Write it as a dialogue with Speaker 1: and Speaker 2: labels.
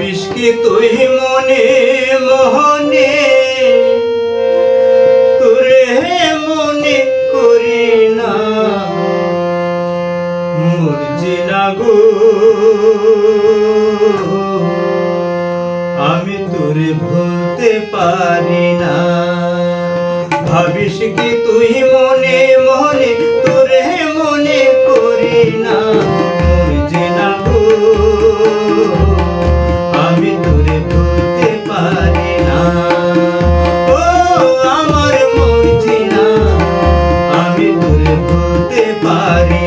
Speaker 1: ভাবিস কি তুই মনে মোহনে? তোরে মনে করি না। মরজি না গো। আমি তোরে ভুলতে পারি না। ভাবিস কি তুই মনে হতে পারি